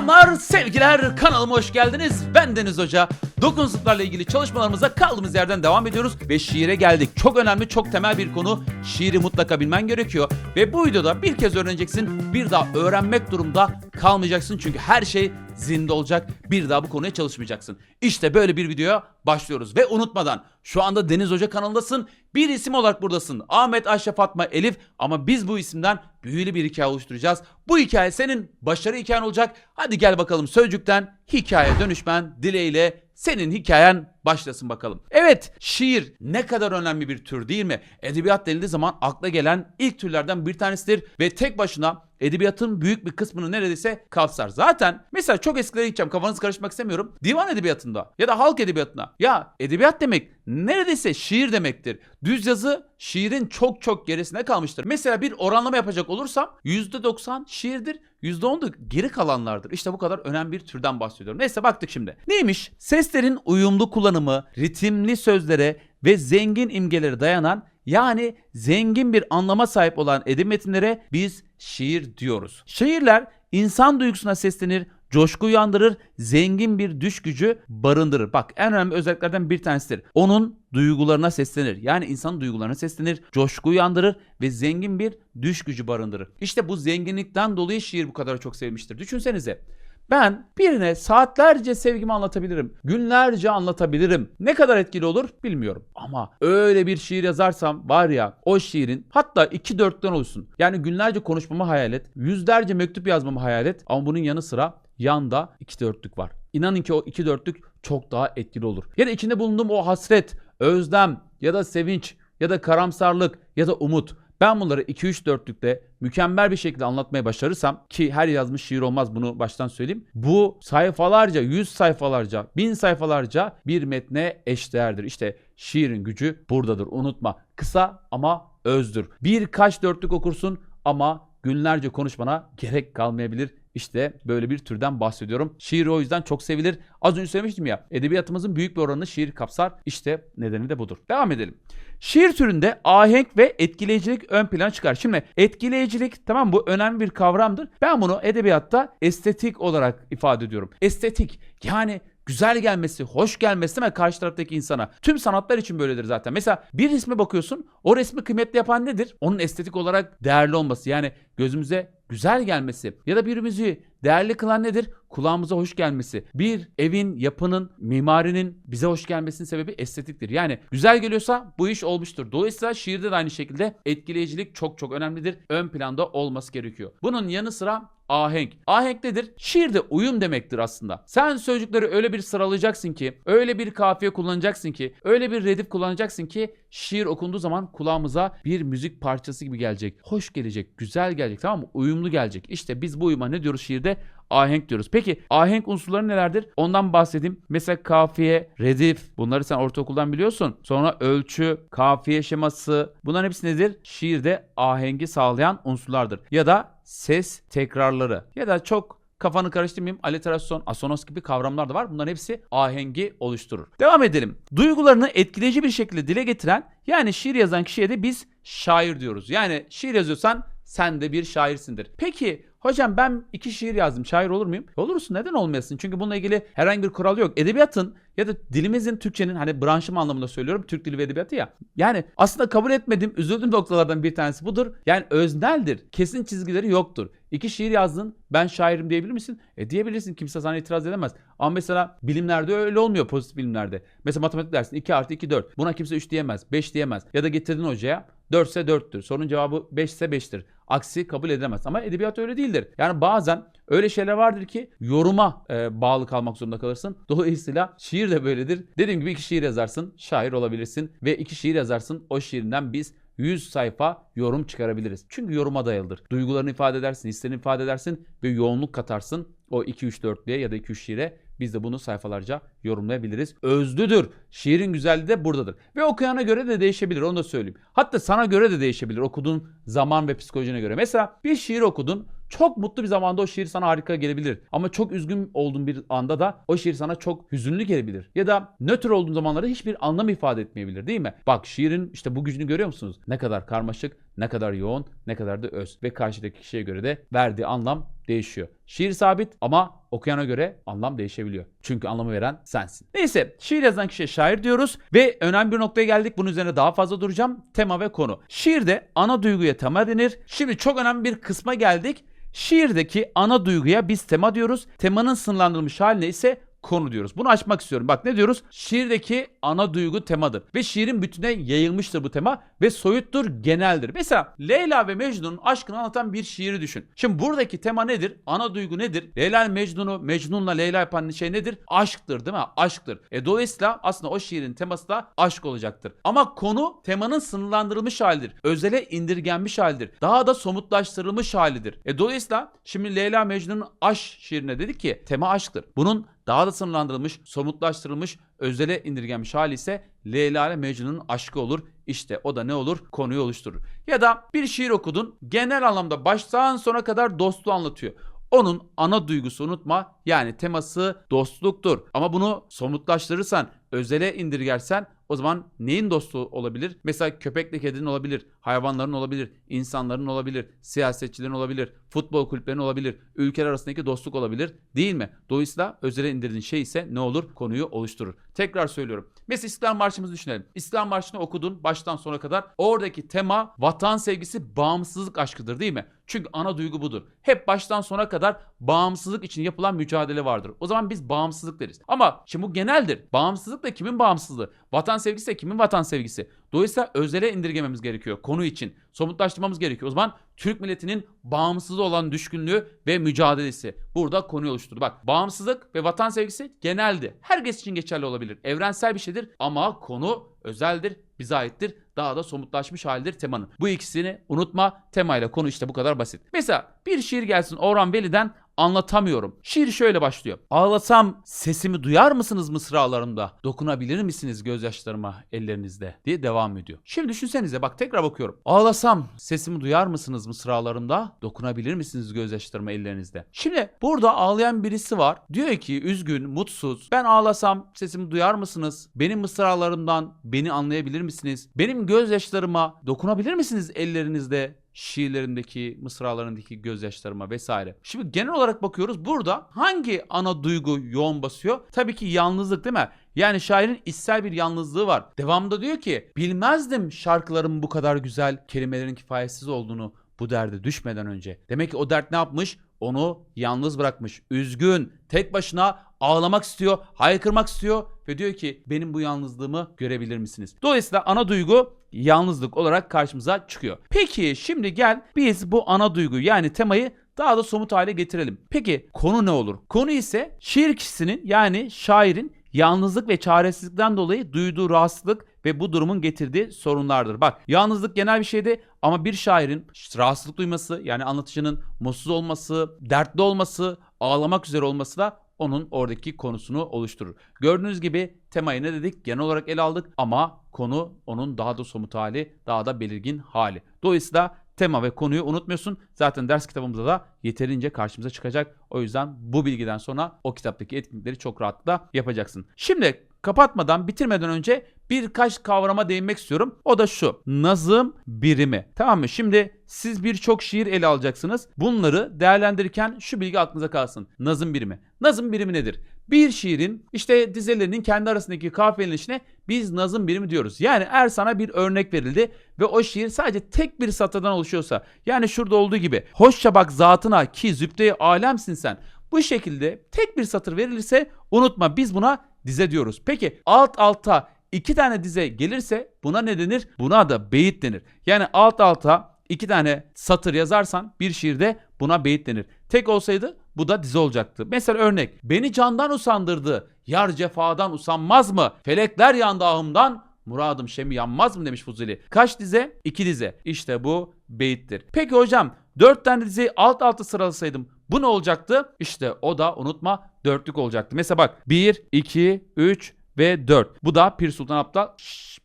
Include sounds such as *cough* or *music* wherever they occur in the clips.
Selamlar, sevgiler. Kanalıma hoş geldiniz. Ben Deniz Hoca. Dokunsuzluklarla ilgili çalışmalarımıza kaldığımız yerden devam ediyoruz ve şiire geldik. Çok önemli, çok temel bir konu. Şiiri mutlaka bilmen gerekiyor. Ve bu videoda bir kez öğreneceksin, bir daha öğrenmek durumda kalmayacaksın. Çünkü her şey zinde olacak. Bir daha bu konuya çalışmayacaksın. İşte böyle bir videoya başlıyoruz. Ve unutmadan şu anda Deniz Hoca kanalındasın. Bir isim olarak buradasın. Ahmet, Ayşe, Fatma, Elif. Ama biz bu isimden büyülü bir hikaye oluşturacağız. Bu hikaye senin başarı hikayen olacak. Hadi gel bakalım sözcükten hikaye dönüşmen dileğiyle senin hikayen başlasın bakalım. Evet şiir ne kadar önemli bir tür değil mi? Edebiyat denildiği zaman akla gelen ilk türlerden bir tanesidir ve tek başına edebiyatın büyük bir kısmını neredeyse kapsar. Zaten mesela çok eskilere gideceğim kafanız karışmak istemiyorum. Divan edebiyatında ya da halk edebiyatına ya edebiyat demek neredeyse şiir demektir. Düz yazı şiirin çok çok gerisine kalmıştır. Mesela bir oranlama yapacak olursam %90 şiirdir. %10 da geri kalanlardır. İşte bu kadar önemli bir türden bahsediyorum. Neyse baktık şimdi. Neymiş? Seslerin uyumlu kullanımı, ritimli sözlere ve zengin imgelere dayanan yani zengin bir anlama sahip olan edebi metinlere biz şiir diyoruz. Şiirler insan duygusuna seslenir, coşku uyandırır, zengin bir düş gücü barındırır. Bak en önemli özelliklerden bir tanesidir. Onun duygularına seslenir. Yani insanın duygularına seslenir, coşku uyandırır ve zengin bir düş gücü barındırır. İşte bu zenginlikten dolayı şiir bu kadar çok sevmiştir. Düşünsenize. Ben birine saatlerce sevgimi anlatabilirim. Günlerce anlatabilirim. Ne kadar etkili olur bilmiyorum. Ama öyle bir şiir yazarsam var ya o şiirin hatta iki dörtten olsun. Yani günlerce konuşmamı hayal et. Yüzlerce mektup yazmamı hayal et. Ama bunun yanı sıra yanda iki dörtlük var. İnanın ki o iki dörtlük çok daha etkili olur. Ya da içinde bulunduğum o hasret, özlem ya da sevinç ya da karamsarlık ya da umut. Ben bunları 2-3 dörtlükte mükemmel bir şekilde anlatmaya başarırsam ki her yazmış şiir olmaz bunu baştan söyleyeyim. Bu sayfalarca, 100 sayfalarca, 1000 sayfalarca bir metne eşdeğerdir. İşte şiirin gücü buradadır. Unutma. Kısa ama özdür. Birkaç dörtlük okursun ama günlerce konuşmana gerek kalmayabilir. İşte böyle bir türden bahsediyorum. Şiir o yüzden çok sevilir. Az önce söylemiştim ya edebiyatımızın büyük bir oranını şiir kapsar. İşte nedeni de budur. Devam edelim. Şiir türünde ahenk ve etkileyicilik ön plana çıkar. Şimdi etkileyicilik tamam bu önemli bir kavramdır. Ben bunu edebiyatta estetik olarak ifade ediyorum. Estetik yani güzel gelmesi, hoş gelmesi değil mi karşı taraftaki insana? Tüm sanatlar için böyledir zaten. Mesela bir resme bakıyorsun, o resmi kıymetli yapan nedir? Onun estetik olarak değerli olması. Yani gözümüze güzel gelmesi ya da bir müziği değerli kılan nedir? Kulağımıza hoş gelmesi. Bir evin, yapının, mimarinin bize hoş gelmesinin sebebi estetiktir. Yani güzel geliyorsa bu iş olmuştur. Dolayısıyla şiirde de aynı şekilde etkileyicilik çok çok önemlidir. Ön planda olması gerekiyor. Bunun yanı sıra ahenk. Ahenk nedir? Şiirde uyum demektir aslında. Sen sözcükleri öyle bir sıralayacaksın ki, öyle bir kafiye kullanacaksın ki, öyle bir redif kullanacaksın ki şiir okunduğu zaman kulağımıza bir müzik parçası gibi gelecek. Hoş gelecek, güzel gelecek tamam mı? Uyumlu gelecek. İşte biz bu uyuma ne diyoruz şiirde? Ahenk diyoruz. Peki ahenk unsurları nelerdir? Ondan bahsedeyim. Mesela kafiye, redif. Bunları sen ortaokuldan biliyorsun. Sonra ölçü, kafiye şeması. Bunların hepsi nedir? Şiirde ahengi sağlayan unsurlardır. Ya da ses tekrarları. Ya da çok kafanı karıştırmayayım. Aliterasyon, asonos gibi kavramlar da var. Bunların hepsi ahengi oluşturur. Devam edelim. Duygularını etkileyici bir şekilde dile getiren yani şiir yazan kişiye de biz şair diyoruz. Yani şiir yazıyorsan sen de bir şairsindir. Peki hocam ben iki şiir yazdım şair olur muyum? Olursun neden olmayasın? Çünkü bununla ilgili herhangi bir kural yok. Edebiyatın ya da dilimizin Türkçenin hani branşım anlamında söylüyorum Türk dili ve edebiyatı ya. Yani aslında kabul etmedim üzüldüğüm noktalardan bir tanesi budur. Yani özneldir. Kesin çizgileri yoktur. İki şiir yazdın ben şairim diyebilir misin? E diyebilirsin kimse sana itiraz edemez. Ama mesela bilimlerde öyle olmuyor pozitif bilimlerde. Mesela matematik dersin 2 artı 2 4. Buna kimse 3 diyemez 5 diyemez. Ya da getirdin hocaya 4 ise 4'tür. Sorunun cevabı 5 ise 5'tir. Aksi kabul edilemez. Ama edebiyat öyle değildir. Yani bazen öyle şeyler vardır ki yoruma e, bağlı kalmak zorunda kalırsın. *laughs* Dolayısıyla şiir de böyledir. Dediğim gibi iki şiir yazarsın, şair olabilirsin ve iki şiir yazarsın. O şiirinden biz 100 sayfa yorum çıkarabiliriz. Çünkü yoruma dayalıdır. Duygularını ifade edersin, hislerini ifade edersin ve yoğunluk katarsın o 2-3-4'lüye ya da 2-3 şiire. Biz de bunu sayfalarca yorumlayabiliriz. Özlüdür. Şiirin güzelliği de buradadır. Ve okuyana göre de değişebilir onu da söyleyeyim. Hatta sana göre de değişebilir okuduğun zaman ve psikolojine göre. Mesela bir şiir okudun. Çok mutlu bir zamanda o şiir sana harika gelebilir. Ama çok üzgün olduğun bir anda da o şiir sana çok hüzünlü gelebilir. Ya da nötr olduğun zamanlarda hiçbir anlam ifade etmeyebilir değil mi? Bak şiirin işte bu gücünü görüyor musunuz? Ne kadar karmaşık, ne kadar yoğun, ne kadar da öz ve karşıdaki kişiye göre de verdiği anlam değişiyor. Şiir sabit ama okuyana göre anlam değişebiliyor. Çünkü anlamı veren sensin. Neyse şiir yazan kişiye şair diyoruz ve önemli bir noktaya geldik. Bunun üzerine daha fazla duracağım. Tema ve konu. Şiirde ana duyguya tema denir. Şimdi çok önemli bir kısma geldik. Şiirdeki ana duyguya biz tema diyoruz. Temanın sınırlandırılmış haline ise konu diyoruz. Bunu açmak istiyorum. Bak ne diyoruz? Şiirdeki ana duygu temadır. Ve şiirin bütüne yayılmıştır bu tema ve soyuttur, geneldir. Mesela Leyla ve Mecnun'un aşkını anlatan bir şiiri düşün. Şimdi buradaki tema nedir? Ana duygu nedir? Leyla Mecnun'u, Mecnun'la Leyla yapan şey nedir? Aşktır değil mi? Aşktır. E dolayısıyla aslında o şiirin teması da aşk olacaktır. Ama konu temanın sınırlandırılmış halidir. Özele indirgenmiş halidir. Daha da somutlaştırılmış halidir. E dolayısıyla şimdi Leyla Mecnun'un aşk şiirine dedik ki tema aşktır. Bunun daha da sınırlandırılmış, somutlaştırılmış, özele indirgenmiş hali ise Leyla ile Mecnun'un aşkı olur. İşte o da ne olur? Konuyu oluşturur. Ya da bir şiir okudun, genel anlamda baştan sona kadar dostluğu anlatıyor. Onun ana duygusu unutma yani teması dostluktur. Ama bunu somutlaştırırsan, özele indirgersen o zaman neyin dostu olabilir? Mesela köpekle kedinin olabilir, hayvanların olabilir, insanların olabilir, siyasetçilerin olabilir, futbol kulüplerinin olabilir, ülkeler arasındaki dostluk olabilir değil mi? Dolayısıyla özele indirdiğin şey ise ne olur? Konuyu oluşturur. Tekrar söylüyorum. Mesela İstiklal Marşı'mızı düşünelim. İstiklal Marşı'nı okudun baştan sona kadar. Oradaki tema vatan sevgisi, bağımsızlık aşkıdır değil mi? Çünkü ana duygu budur. Hep baştan sona kadar bağımsızlık için yapılan mücadele vardır. O zaman biz bağımsızlık deriz. Ama şimdi bu geneldir. Bağımsızlık da kimin bağımsızlığı? Vatan sevgisi de kimin vatan sevgisi? Dolayısıyla özele indirgememiz gerekiyor konu için. Somutlaştırmamız gerekiyor. O zaman Türk milletinin bağımsızlığı olan düşkünlüğü ve mücadelesi. Burada konuyu oluşturdu. Bak bağımsızlık ve vatan sevgisi geneldi. Herkes için geçerli olabilir. Evrensel bir şeydir ama konu özeldir, bize aittir. Daha da somutlaşmış halidir temanın. Bu ikisini unutma. Temayla konu işte bu kadar basit. Mesela bir şiir gelsin Orhan Veli'den anlatamıyorum. Şiir şöyle başlıyor. Ağlasam sesimi duyar mısınız mısralarımda? Dokunabilir misiniz gözyaşlarıma ellerinizde? diye devam ediyor. Şimdi düşünsenize bak tekrar bakıyorum. Ağlasam sesimi duyar mısınız mısralarımda? Dokunabilir misiniz gözyaşlarıma ellerinizde? Şimdi burada ağlayan birisi var. Diyor ki üzgün, mutsuz. Ben ağlasam sesimi duyar mısınız? Benim mısralarımdan beni anlayabilir misiniz? Benim gözyaşlarıma dokunabilir misiniz ellerinizde? Şiirlerindeki, mısralarındaki gözyaşlarıma vesaire. Şimdi genel olarak bakıyoruz burada hangi ana duygu yoğun basıyor? Tabii ki yalnızlık değil mi? Yani şairin içsel bir yalnızlığı var. Devamında diyor ki bilmezdim şarkıların bu kadar güzel, kelimelerin kifayetsiz olduğunu bu derde düşmeden önce. Demek ki o dert ne yapmış? Onu yalnız bırakmış. Üzgün, tek başına ağlamak istiyor, haykırmak istiyor ve diyor ki benim bu yalnızlığımı görebilir misiniz? Dolayısıyla ana duygu yalnızlık olarak karşımıza çıkıyor. Peki şimdi gel biz bu ana duyguyu yani temayı daha da somut hale getirelim. Peki konu ne olur? Konu ise şiir kişisinin yani şairin yalnızlık ve çaresizlikten dolayı duyduğu rahatsızlık ve bu durumun getirdiği sorunlardır. Bak yalnızlık genel bir şeydi ama bir şairin rahatsızlık duyması yani anlatıcının mutsuz olması, dertli olması, ağlamak üzere olması da onun oradaki konusunu oluşturur. Gördüğünüz gibi temayı ne dedik? Genel olarak ele aldık ama konu onun daha da somut hali, daha da belirgin hali. Dolayısıyla tema ve konuyu unutmuyorsun. Zaten ders kitabımızda da yeterince karşımıza çıkacak. O yüzden bu bilgiden sonra o kitaptaki etkinlikleri çok rahatlıkla yapacaksın. Şimdi kapatmadan, bitirmeden önce birkaç kavrama değinmek istiyorum. O da şu. Nazım birimi. Tamam mı? Şimdi siz birçok şiir ele alacaksınız. Bunları değerlendirirken şu bilgi aklınıza kalsın. Nazım birimi. Nazım birimi nedir? Bir şiirin işte dizelerinin kendi arasındaki kafiyelenişine biz nazım birimi diyoruz. Yani eğer sana bir örnek verildi ve o şiir sadece tek bir satırdan oluşuyorsa yani şurada olduğu gibi hoşça bak zatına ki zübde alemsin sen. Bu şekilde tek bir satır verilirse unutma biz buna dize diyoruz. Peki alt alta iki tane dize gelirse buna ne denir? Buna da beyit denir. Yani alt alta iki tane satır yazarsan bir şiirde buna beyit denir. Tek olsaydı bu da dize olacaktı. Mesela örnek. Beni candan usandırdı. Yar cefadan usanmaz mı? Felekler yandı ahımdan. Muradım şemi yanmaz mı demiş Fuzuli. Kaç dize? İki dize. İşte bu beyittir. Peki hocam dört tane dizeyi alt alta sıralasaydım bu ne olacaktı? İşte o da unutma dörtlük olacaktı. Mesela bak 1, 2, 3 ve 4. Bu da Pir Sultan Abdal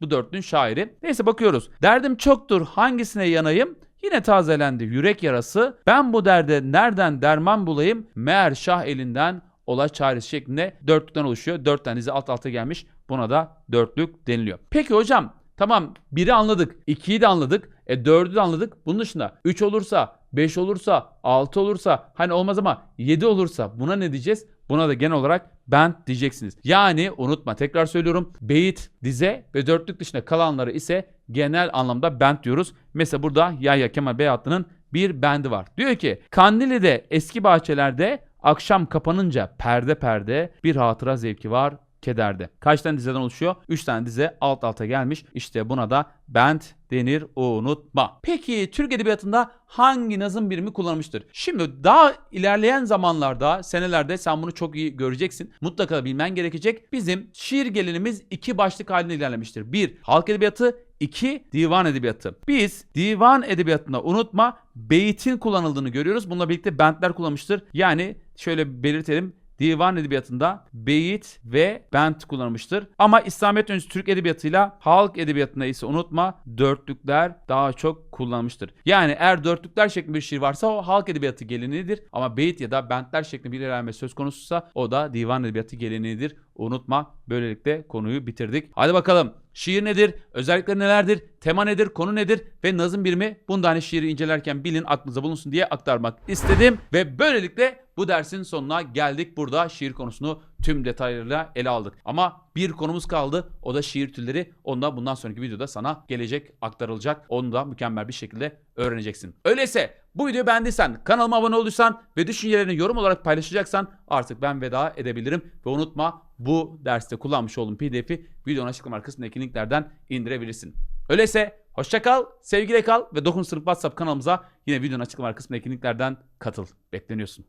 bu dörtlüğün şairi. Neyse bakıyoruz. Derdim çoktur hangisine yanayım? Yine tazelendi yürek yarası. Ben bu derde nereden derman bulayım? Meğer şah elinden ola çaresi şeklinde dörtlükten oluşuyor. Dört tane dizi alt alta gelmiş. Buna da dörtlük deniliyor. Peki hocam Tamam biri anladık. ikiyi de anladık. E dördü de anladık. Bunun dışında 3 olursa, 5 olursa, 6 olursa hani olmaz ama 7 olursa buna ne diyeceğiz? Buna da genel olarak band diyeceksiniz. Yani unutma tekrar söylüyorum. Beyit, dize ve dörtlük dışında kalanları ise genel anlamda band diyoruz. Mesela burada Yahya Kemal Beyatlı'nın bir bendi var. Diyor ki Kandili'de eski bahçelerde akşam kapanınca perde perde bir hatıra zevki var kederde. Kaç tane dizeden oluşuyor? 3 tane dize alt alta gelmiş. İşte buna da band denir unutma. Peki Türk Edebiyatı'nda hangi nazım birimi kullanılmıştır? Şimdi daha ilerleyen zamanlarda, senelerde sen bunu çok iyi göreceksin. Mutlaka bilmen gerekecek. Bizim şiir gelinimiz iki başlık halinde ilerlemiştir. Bir, halk edebiyatı, İki, divan edebiyatı. Biz divan edebiyatında unutma beytin kullanıldığını görüyoruz. Bununla birlikte bentler kullanmıştır. Yani şöyle belirtelim. Divan edebiyatında beyit ve bent kullanılmıştır. Ama İslamiyet öncesi Türk edebiyatıyla halk edebiyatında ise unutma dörtlükler daha çok kullanılmıştır. Yani eğer dörtlükler şeklinde bir şiir varsa o halk edebiyatı geleneğidir. Ama beyit ya da bentler şeklinde bir ilerleme söz konusuysa o da divan edebiyatı geleneğidir. Unutma. Böylelikle konuyu bitirdik. Hadi bakalım. Şiir nedir? Özellikleri nelerdir? Tema nedir? Konu nedir? Ve nazım birimi? Bunu da hani şiiri incelerken bilin aklınıza bulunsun diye aktarmak istedim. Ve böylelikle bu dersin sonuna geldik. Burada şiir konusunu tüm detaylarıyla ele aldık. Ama bir konumuz kaldı. O da şiir türleri. Onu da bundan sonraki videoda sana gelecek, aktarılacak. Onu da mükemmel bir şekilde öğreneceksin. Öyleyse bu videoyu beğendiysen, kanalıma abone olduysan ve düşüncelerini yorum olarak paylaşacaksan artık ben veda edebilirim. Ve unutma bu derste kullanmış olduğum pdf'i videonun açıklama kısmındaki linklerden indirebilirsin. Öyleyse hoşça kal, sevgiyle kal ve Dokun Sınıf WhatsApp kanalımıza yine videonun açıklama kısmındaki linklerden katıl. Bekleniyorsun.